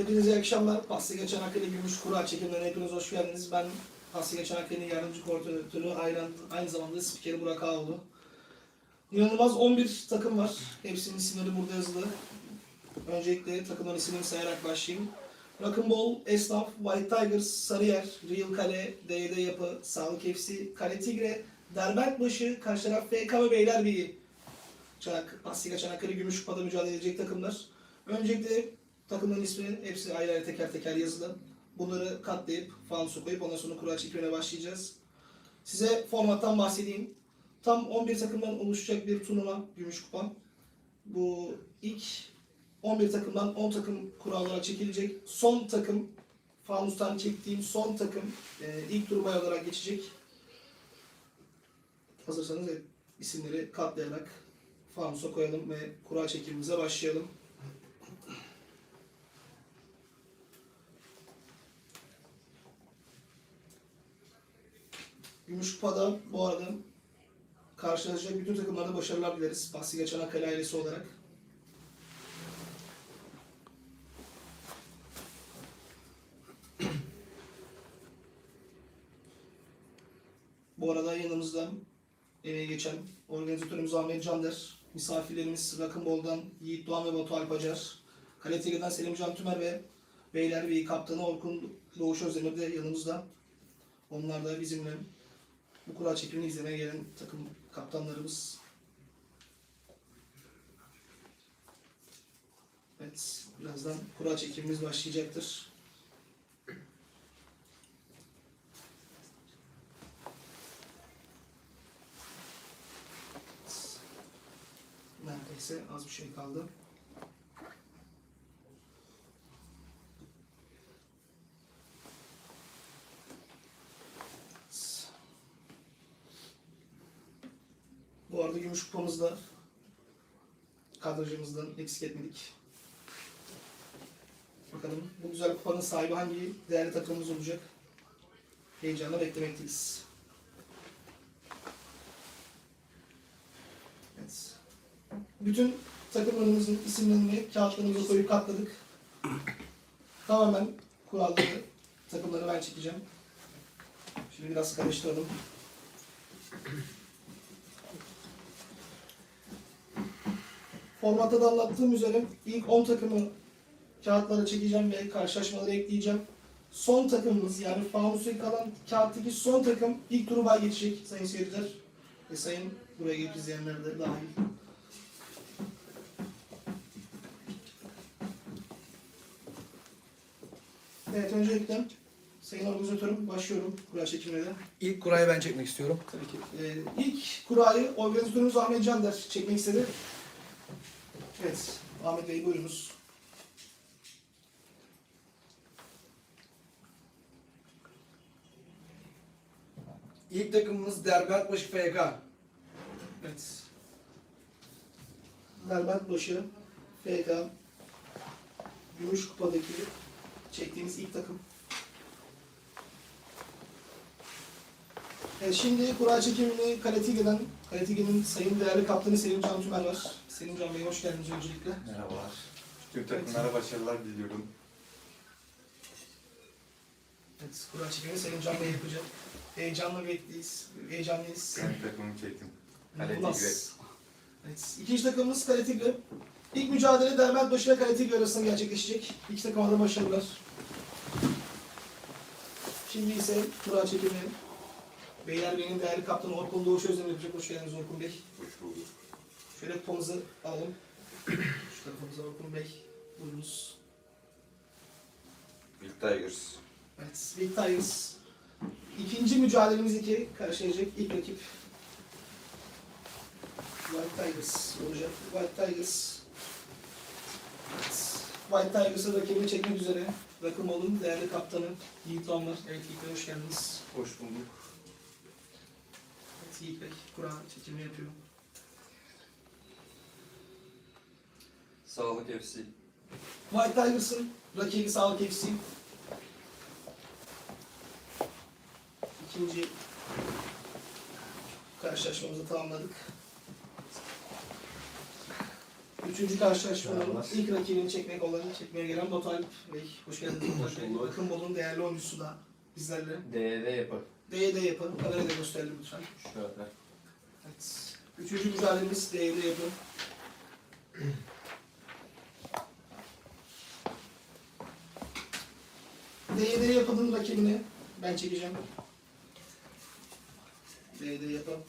Hepinize iyi akşamlar. Pasti Geçen Hakkı'yla Gümüş Kura çekimlerine hepiniz hoş geldiniz. Ben Pasti Geçen Hakkı'nın yardımcı koordinatörü, aynı, aynı zamanda spikeri Burak Ağoğlu. İnanılmaz 11 takım var. Hepsinin isimleri burada yazılı. Öncelikle takımların isimlerini sayarak başlayayım. Rock'n'Ball, Esnaf, White Tigers, Sarıyer, Real Kale, DYD Yapı, Sağlık FC, Kale Tigre, Derbentbaşı, karşı taraf FK ve Beylerbeyi. Çanak, Pasti Çanakkale Gümüş Kupada mücadele edecek takımlar. Öncelikle takımların ismi hepsi ayrı ayrı teker teker yazılı. Bunları katlayıp, fanusu koyup ondan sonra kura çekimine başlayacağız. Size formattan bahsedeyim. Tam 11 takımdan oluşacak bir turnuva Gümüş Kupa. Bu ilk 11 takımdan 10 takım kura olarak çekilecek. Son takım, fanustan çektiğim son takım e, ilk turnuva olarak geçecek. Hazırsanız evet, isimleri katlayarak fanusa koyalım ve kura çekimimize başlayalım. Gümüş Kupa'da bu arada karşılaşacak bütün takımlarda başarılar dileriz. Bahsi geçen Akkale ailesi olarak. Bu arada yanımızda emeği geçen organizatörümüz Ahmet Cander, misafirlerimiz Rakımbol'dan Yiğit Doğan ve Batu Alpacar, Kaletege'den Selim Can Tümer ve Beylerbeyi Kaptanı Orkun Doğuş Özdemir de yanımızda. Onlar da bizimle bu kura çekimini izlemeye gelen takım kaptanlarımız. Evet, birazdan kura çekimimiz başlayacaktır. Neredeyse az bir şey kaldı. Arada gümüş kupamızda kadrajımızdan eksik etmedik. Bakalım bu güzel kupanın sahibi hangi değerli takımımız olacak? Heyecanla beklemekteyiz. Evet. Bütün takımlarımızın isimlerini kağıtlarımıza koyup katladık. Tamamen kuralları, takımları ben çekeceğim. Şimdi biraz karıştıralım. Formatta da anlattığım üzere ilk 10 takımı kağıtlara çekeceğim ve karşılaşmaları ekleyeceğim. Son takımımız yani fanusu kalan kağıttaki son takım ilk turnuva geçecek sayın seyirciler. Ve sayın buraya gelip izleyenler de dahil. Evet öncelikle sayın organizatörüm başlıyorum kura çekimine de. İlk kurayı ben çekmek istiyorum. Tabii ki. Ee, ilk kurayı organizatörümüz Ahmet Cander çekmek istedi. Evet, Ahmet Bey buyurunuz. İlk takımımız Derbentbaşı FK. Evet. Derbentbaşı, FK, Gümüş Kupa'daki çektiğimiz ilk takım. Evet, şimdi kura çekimini Kaletige'den, Kaletige'nin sayın değerli kaptanı Selim Can Tümer var. Selim Can Bey hoş geldiniz öncelikle. Merhabalar. Tüm takımlara başarılar diliyorum. Evet, kura çekimini Selim Can Bey yapacak. Heyecanla bekliyiz, heyecanlıyız. Ben takımımı çektim. Kale İnanılmaz. Tigre. Evet, ikinci takımımız Kale Tigre. İlk mücadele Derbentbaşı ile Kale Tigre arasında gerçekleşecek. İki takıma da başarılar. Şimdi ise kura çekimi Beylerbeyi'nin değerli kaptanı Orkun Doğuş Özdemir yapacak. Hoş geldiniz Orkun Bey. Hoş bulduk. Şöyle kupamızı alalım. Şu tarafımıza Orkun Bey. Buyurunuz. Big Tigers. Evet, Big Tigers. İkinci mücadelemiz iki karşılayacak ilk rakip. White Tigers olacak. White Tigers. Evet. White Tigers'ı rakibini çekmek üzere. Rakımoğlu'nun değerli kaptanı Yiğit Doğan var. Evet Yiğit Bey hoş geldiniz. Hoş bulduk. Evet Yiğit Bey, kura çekimi yapıyor. Sağlık FC. White Tigers'ın rakibi Sağlık FC. İkinci karşılaşmamızı tamamladık. Üçüncü karşılaşmanın ilk rakibini çekmek olanı çekmeye gelen Batu Alp Bey. Hoş geldiniz. Hoş bulduk. Bakın Bolu'nun değerli oyuncusu da bizlerle. DD yapar. D'de yapalım. Kameraya da gösterelim lütfen. Şöyle. Evet. Üçüncü mücadelemiz D'de yapalım. D'de yapalım rakibini ben çekeceğim. D'de yapalım.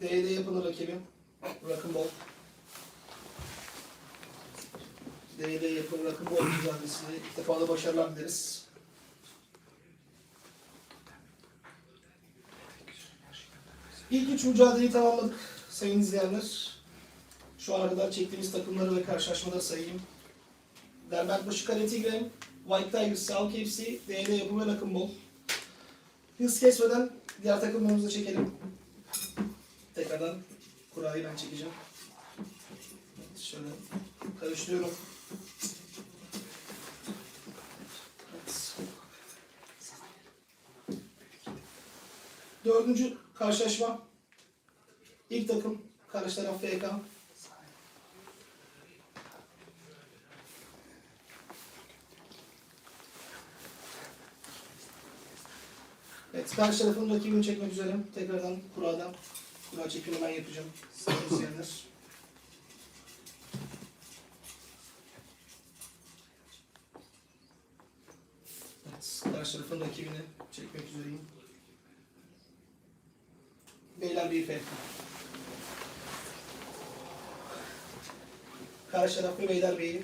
D'de yapalım rakibim. Rock'n'Ball. Ball. D'de yapım rakım bol mücadelesinde ilk defa da başarılar dileriz. İlk üç mücadeleyi tamamladık sayın izleyenler. Şu ana kadar çektiğimiz takımları ve karşılaşmaları sayayım. Derbentbaşı Kale Tigre, White Tigers, Sal KFC, DD Yapı ve Rakım Bol. Hız kesmeden diğer takımlarımızı çekelim. Tekrardan kurayı ben çekeceğim. Şöyle karıştırıyorum. Dördüncü karşılaşma. İlk takım karşı taraf FK. Evet, karşı tarafın rakibini çekmek üzere. Tekrardan kuradan. Kura çekimi ben yapacağım. Sayın izleyenler. Evet, karşı tarafın rakibini çekmek üzereyim. Beyler bir FK. Karşı taraf ve Beyler Bey'i.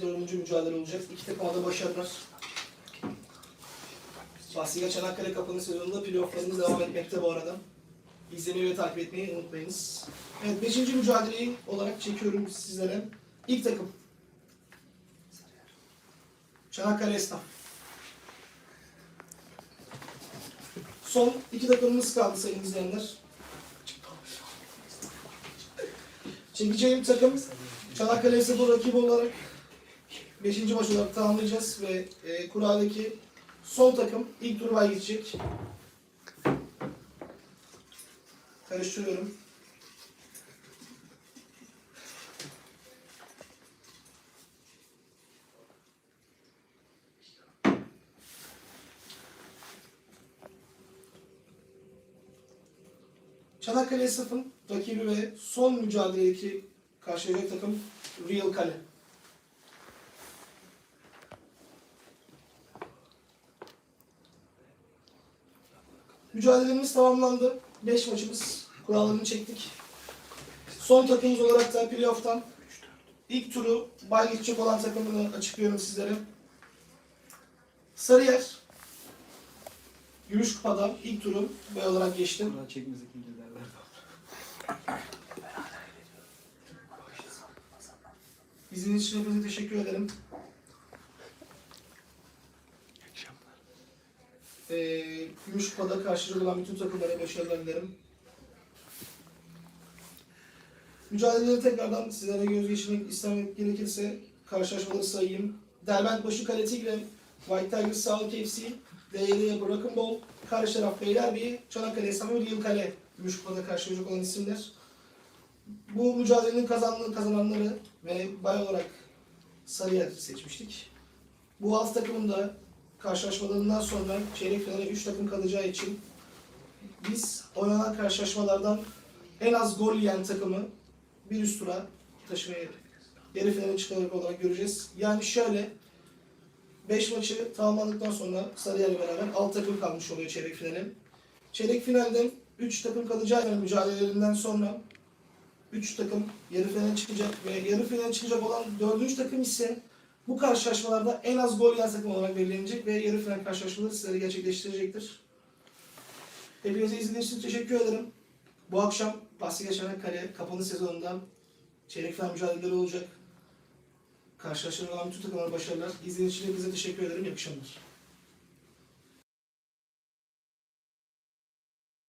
Dördüncü mücadele olacak. İki takıma da başarılar. Bahsiga Çanakkale Kapanı sezonunda playofflarımız devam etmekte bu arada. İzlemeyi ve takip etmeyi unutmayınız. Evet, beşinci mücadeleyi olarak çekiyorum sizlere. İlk takım. Çanakkale Esnaf. Son iki takımımız kaldı sayın izleyenler. Çekeceğim takım Çanakkale Esnaf'ı rakip olarak 5. maç olarak tamamlayacağız ve e, kuradaki son takım ilk turuna geçecek. Karıştırıyorum. Çanakkale Esnaf'ın rakibi ve son mücadeledeki karşılayacak takım Real Kale. Mücadelemiz tamamlandı. 5 maçımız kurallarını çektik. Son takımımız olarak da playoff'tan ilk turu bay geçecek olan takımını açıklıyorum sizlere. Sarıyer Gümüş Kupa'da ilk turu bay olarak geçti. Kura çekimizdeki liderler İzlediğiniz için hepinize teşekkür ederim. Ee, Gümüş Kupa'da karşılıklı olan bütün takımlara başarılar dilerim. Mücadeleleri tekrardan sizlere göz geçirmek istemek gerekirse karşılaşmaları sayayım. Derbentbaşı Kale Tigre, White Tigers Sağlık FC, DYD Bırakın Bol, karşı taraf Beylerbeyi, Çanakkale Esnafı ve Real Kale Gümüş Kupa'da karşılaşacak olan isimler. Bu mücadelenin kazandığı kazananları ve bay olarak Sarıyer seçmiştik. Bu alt takımın da karşılaşmalarından sonra çeyrek finale 3 takım kalacağı için biz oynanan karşılaşmalardan en az gol yiyen takımı bir üst tura taşımaya yarı finale çıkacak olarak göreceğiz. Yani şöyle 5 maçı tamamladıktan sonra Sarıyer'le beraber 6 takım kalmış oluyor çeyrek finale. Çeyrek finalde 3 takım kalacağı mücadelelerinden sonra 3 takım yarı finale çıkacak ve yarı finale çıkacak olan 4. takım ise bu karşılaşmalarda en az gol yiyen takım olarak belirlenecek ve yarı final karşılaşmaları sizlere gerçekleştirecektir. Hepinize izlediğiniz için teşekkür ederim. Bu akşam Bahsi Çanakkale kapalı sezonunda çeyrek final mücadeleleri olacak. Karşılaşmalar olan bütün takımlara başarılar. İzlediğiniz için hepinize teşekkür ederim. İyi akşamlar.